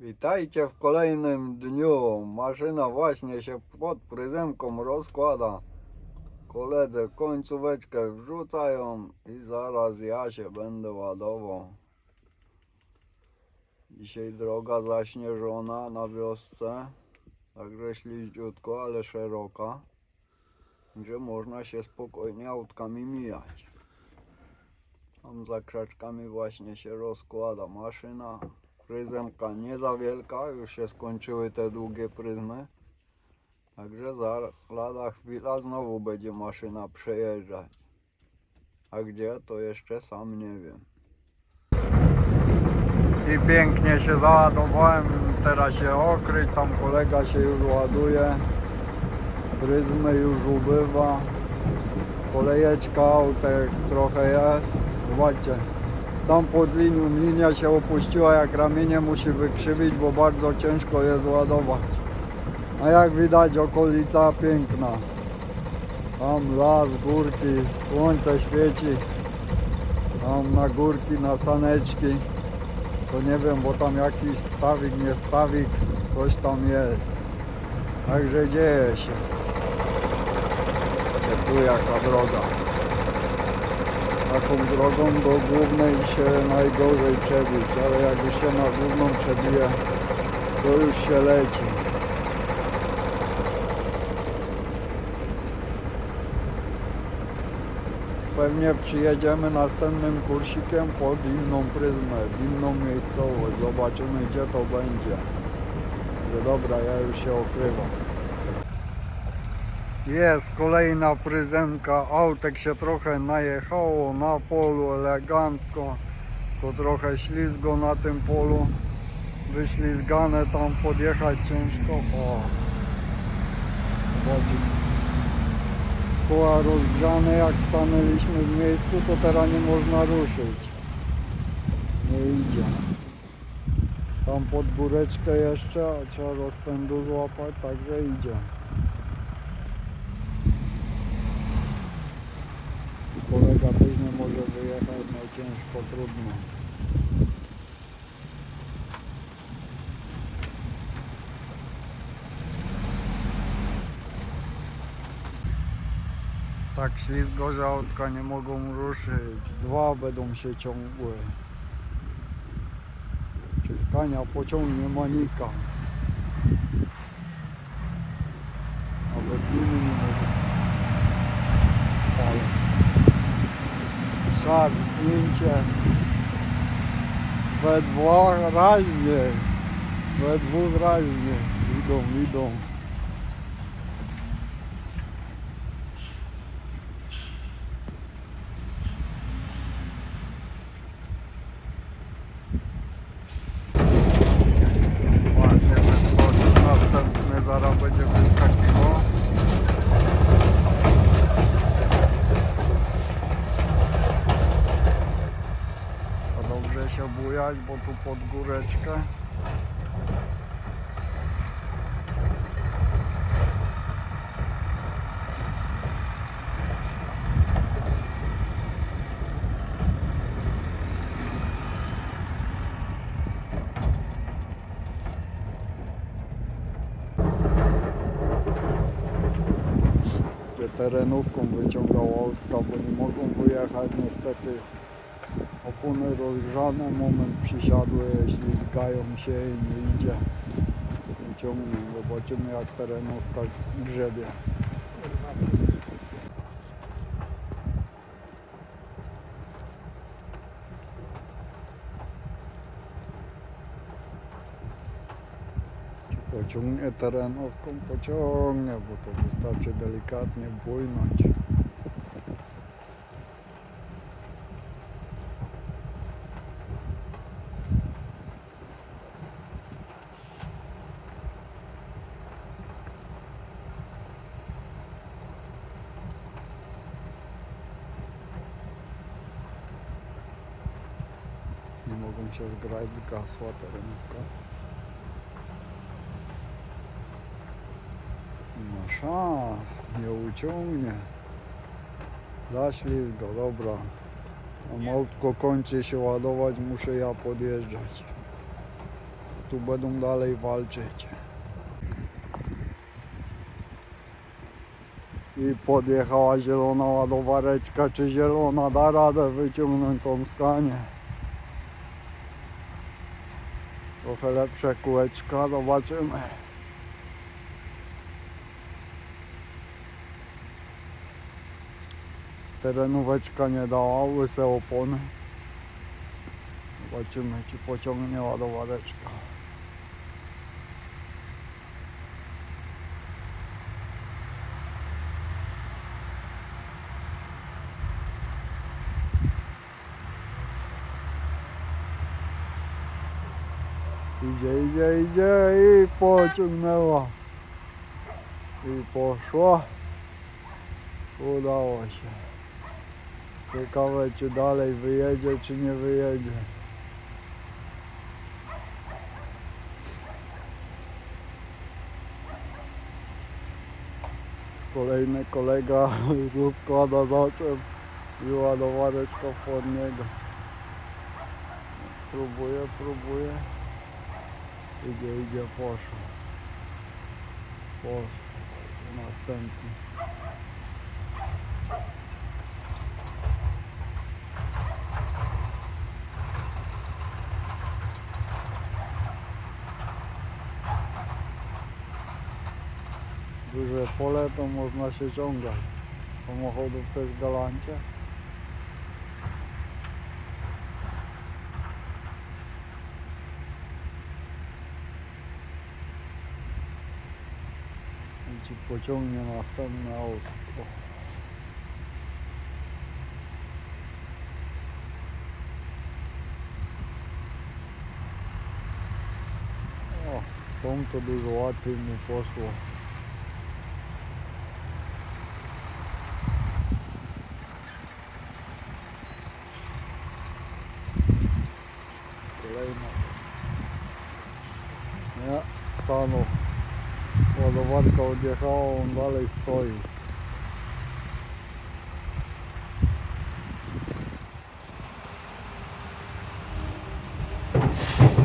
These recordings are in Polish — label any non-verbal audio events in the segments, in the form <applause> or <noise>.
Witajcie w kolejnym dniu. Maszyna właśnie się pod pryzemką rozkłada. Koledzy końcóweczkę wrzucają i zaraz ja się będę ładował. Dzisiaj droga zaśnieżona na wiosce. Także śliździutko, ale szeroka. Gdzie można się spokojnie autkami mijać. Tam za krzaczkami właśnie się rozkłada maszyna. Pryzemka nie za wielka, już się skończyły te długie pryzmy. Także za lada chwila znowu będzie maszyna przejeżdżać. A gdzie to jeszcze sam nie wiem. I pięknie się załadowałem, teraz się okryć, tam kolega się już ładuje. Pryzmy już ubywa. Kolejeczka autek trochę jest. Zobaczcie. Tam pod linią linia się opuściła, jak ramienie musi wykrzywić, bo bardzo ciężko jest ładować. A jak widać okolica piękna. Tam las, górki, słońce świeci. Tam na górki, na saneczki. To nie wiem, bo tam jakiś stawik, nie stawik, coś tam jest. Także dzieje się. Tu jaka droga. Taką drogą do głównej się najgorzej przebić, ale jak już się na główną przebije, to już się leci. Pewnie przyjedziemy następnym kursikiem pod inną pryzmę, inną miejscowość. Zobaczymy gdzie to będzie. Że dobra, ja już się okrywam. Jest kolejna pryzemka, autek się trochę najechało na polu elegancko, tylko trochę ślizgo na tym polu, wyślizgane tam podjechać ciężko, o, zobaczyć. Koła rozgrzane, jak stanęliśmy w miejscu, to teraz nie można ruszyć, nie idzie. Tam pod góreczkę jeszcze, a trzeba rozpędu złapać, także idzie. I kolega też nie może wyjechać, no ciężko, trudno. Tak ślizgo, że autka nie mogą ruszyć. Dwa będą się ciągły. Ciskania pociągnie manika. Nawet liny nie może. Ale szarpnięcie we dwóch raźnie, we dwóch raźnie, idą, idą. Ładnie wyskoczył, następny zaraz będzie wyskakiwał. To dobrze bujać, bo tu pod góreczkę. Terenówką wyciągał autka, bo nie mogą wyjechać niestety opony rozgrzane, moment przysiadły, ślizgają się i nie idzie wyciągnąć. Zobaczymy jak terenówka grzebie. Pociągnie terenówką? Pociągnie, bo to wystarczy delikatnie bujnąć. Mogą się zgrać, zgasła terenówka. Ma szans, nie uciągnie. Zaślizgo, dobra. Tam autko kończy się ładować, muszę ja podjeżdżać. tu będą dalej walczyć. I podjechała zielona ładowareczka, czy zielona da radę wyciągnąć tą skanię. Trochę lepsze kółeczka, zobaczymy. Terenóweczka nie dała, łyse opony. Zobaczymy, czy pociągnie ładowareczka. Idzie, idzie, idzie i pociągnęła. I poszła. Udało się. Ciekawe czy dalej wyjedzie, czy nie wyjedzie. Kolejny kolega <laughs> rozkłada zaczep i ładowareczka pod niego. Próbuje, próbuje. Idzie, idzie, poszło. Poszło. Następny. Duże pole to można się ciągać. Samochodów też galancie. Pociągnie następne autko. O, z tą to dużo łatwiej mu poszło. Kolejna. Nie, stanął. Ładowarka odjechała, on dalej stoi. Bo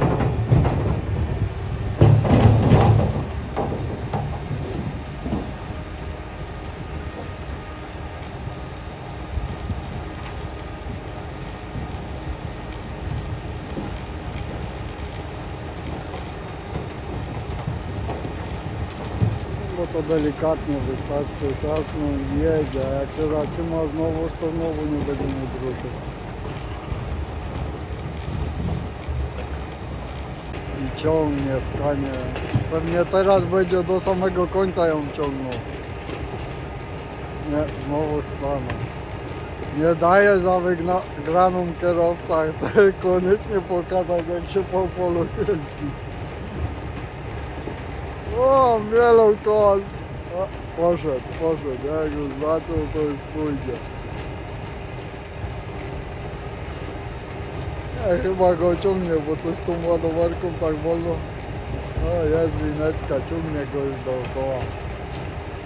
to delikatnie wystarczy szasnąć i jedzie, a jak się zatrzyma znowu, to znowu nie będzie mógł. I ciągnie skanie. Pewnie teraz będzie do samego końca ją ciągnął. Nie, znowu stanął. Nie daje za wygraną kierowca, chce <laughs> koniecznie pokazać jak się po polu jeździ. O, mielą to. O, poszedł, poszedł. Jak już zaczął, to już pójdzie. Ja chyba go ciągnie, bo coś z tą ładowarką tak wolno. O, jest wineczka, ciągnie go już dookoła.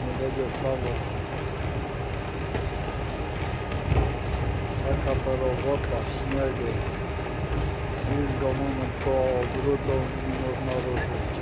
Nie będzie stawał. Taka to robota, śniegu. Nic go moment koło obrócą i można ruszyć.